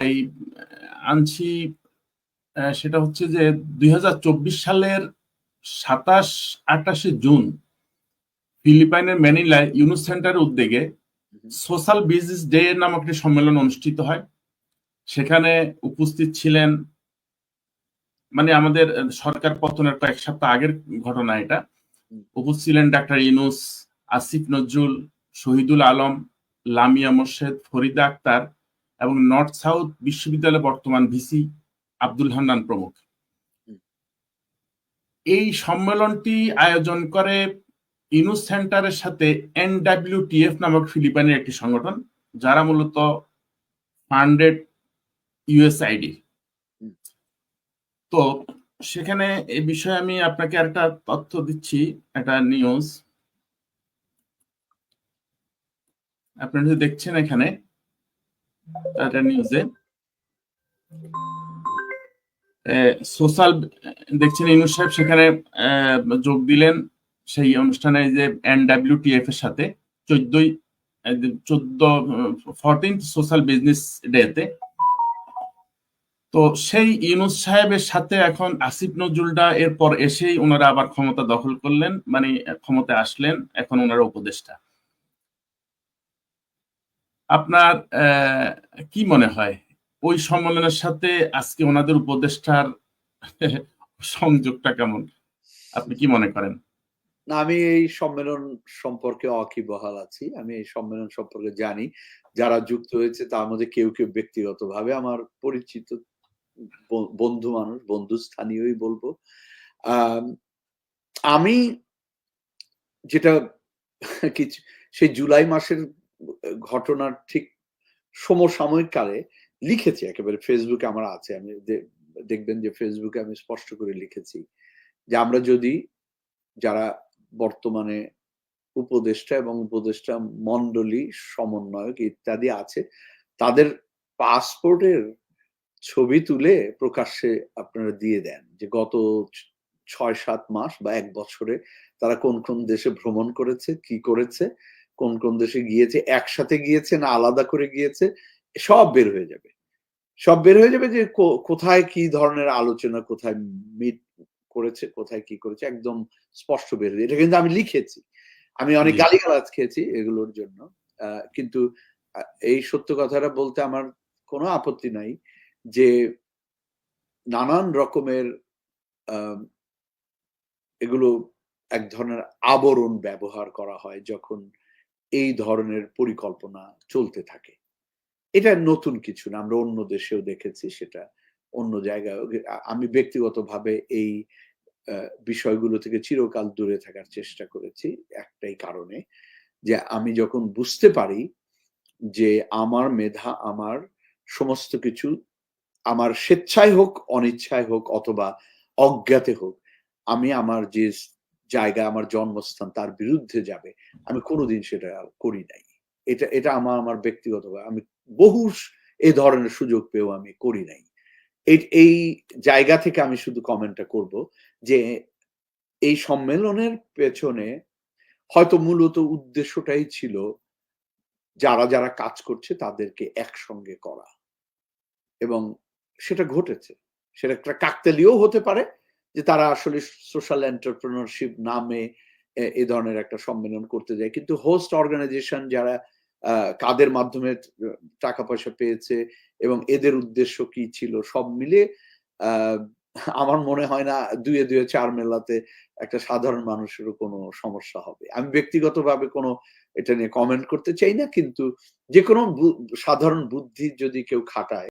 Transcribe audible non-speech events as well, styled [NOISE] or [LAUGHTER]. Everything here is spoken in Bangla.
এই আনছি সেটা হচ্ছে যে দুই হাজার চব্বিশ সালের সাতাশ আটাশে জুন ফিলিপাইনের ম্যানিলায় ইউনুস সেন্টারের উদ্যোগে সোশ্যাল বিজনেস ডে নামক একটি সম্মেলন অনুষ্ঠিত হয়। সেখানে উপস্থিত ছিলেন মানে আমাদের সরকার পতনের কয়েক সপ্তাহ আগের ঘটনা এটা। উপস্থিত ছিলেন ডাক্তার ইউনুস আসিফ নজরুল শহীদুল আলম লামিয়া মোর্শেদ ফরিদা আক্তার এবং নর্থ সাউথ বিশ্ববিদ্যালয়ের বর্তমান ভিসি আব্দুল হান্নান প্রমুখ। এই সম্মেলনটি আয়োজন করে ইউনুস সেন্টারের সাথে এনডাব্লিউটিএফ নামক ফিলিপাইনের একটি সংগঠন যারা মূলত ফান্ডেড ইউএসআইডি তো সেখানে এই বিষয়ে আমি আপনাকে একটা তথ্য দিচ্ছি একটা নিউজ আপনারা যদি দেখছেন এখানে একটা নিউজে সোশ্যাল, দেখছেন ইউনুস সাহেব সেখানে যোগ দিলেন সেই অনুষ্ঠানে যে এনডাব্লিউটিএফ এর সাথে। চোদ্দই চোদ্দ সোশ্যাল বিজনেস ডেতে তো সেই ইউনুস সাহেবের সাথে এখন আসিফ নজরুলটা এরপর এসেই ওনারা আবার ক্ষমতা দখল করলেন মানে ক্ষমতায় আসলেন, এখন ওনারা উপদেষ্টা। আপনার কি মনে হয়? ওই সম্মেলনের সাথে আজকে ওনাদের উপদেষ্টার [LAUGHS] সংযোগটা কেমন? আপনি কি মনে করেন? না, আমি এই সম্মেলন সম্পর্কে অকিবহাল আছি। আমি এই সম্মেলন সম্পর্কে জানি। যারা যুক্ত হয়েছে, তার মধ্যে কেউ কেউ ব্যক্তিগতভাবে আমার পরিচিত বন্ধু মানুষ, বন্ধু স্থানীয়ই বলব। আমি যেটা [LAUGHS] কিছু, সেই জুলাই মাসের ঘটনার ঠিক সমসাময়িক কালে লিখেছি, একেবারে ফেসবুকে আমার আছে, আমি দেখবেন যে ফেসবুকে আমি স্পষ্ট করে লিখেছি যে আমরা যদি যারা বর্তমানে উপদেষ্টা এবং উপদেষ্টা মন্ডলী সমন্বয়ক ইত্যাদি আছে, তাদের পাসপোর্টের ছবি তুলে প্রকাশ্যে আপনারা দিয়ে দেন যে গত ছয় সাত মাস বা এক বছরে তারা কোন কোন দেশে ভ্রমণ করেছে, কি করেছে কোন কোন দেশে গিয়েছে একসাথে গিয়েছে না আলাদা করে গিয়েছে সব বের হয়ে যাবে সব বের হয়ে যাবে যে কোথায় কি ধরনের আলোচনা কোথায় মিট করেছে কোথায় কি করেছে একদম স্পষ্ট বের হয়ে এটা কিন্তু আমি লিখেছি আমি অনেক। গালিগালাজ খেয়েছি এগুলোর জন্য কিন্তু এই সত্য কথাটা বলতে আমার কোনো আপত্তি নাই যে নানান রকমের আহ, এগুলো এক ধরনের আবরণ ব্যবহার করা হয় যখন এই ধরনের পরিকল্পনা চলতে থাকে। এটা নতুন কিছু না, আমরা অন্য দেশেও দেখেছি সেটা, অন্য জায়গায়। আমি ব্যক্তিগতভাবে এই বিষয়গুলো থেকে চিরকাল দূরে থাকার চেষ্টা করেছি একটাই কারণে, যে আমি যখন বুঝতে পারি যে আমার মেধা, আমার সমস্ত কিছু, আমার স্বেচ্ছায় হোক, অনিচ্ছায় হোক অথবা অজ্ঞাতে হোক, আমি আমার যে জায়গা আমার জন্মস্থান তার বিরুদ্ধে যাবে, আমি কোনোদিন সেটা করি নাই। এটা এটা আমার আমার ব্যক্তিগত আমি বহু এ ধরনের সুযোগ পেয়েও আমি করি নাই। এই জায়গা থেকে আমি শুধু কমেন্টটা করব যে, এই সম্মেলনের পেছনে হয়তো মূলত উদ্দেশ্যটাই ছিল যারা যারা কাজ করছে তাদেরকে একসঙ্গে করা। এবং সেটা ঘটেছে। সেটা একটা কাকতালিও হতে পারে যে তারা আসলে সোশ্যাল এন্টারপ্রেনারশিপ নামে এ- ধরনের একটা সম্মেলন করতে যায়। কিন্তু হোস্ট অর্গানাইজেশন যারা কাদের মাধ্যমে টাকা পয়সা পেয়েছে এবং এদের উদ্দেশ্য কি ছিল সব মিলে আমার মনে হয় না দুয়ে দুয়ে চার মেলাতে একটা সাধারণ মানুষেরও কোনো সমস্যা হবে। আমি ব্যক্তিগতভাবে কোনো এটা নিয়ে কমেন্ট করতে চাই না, কিন্তু যে কোনো সাধারণ বুদ্ধি যদি কেউ খাটায়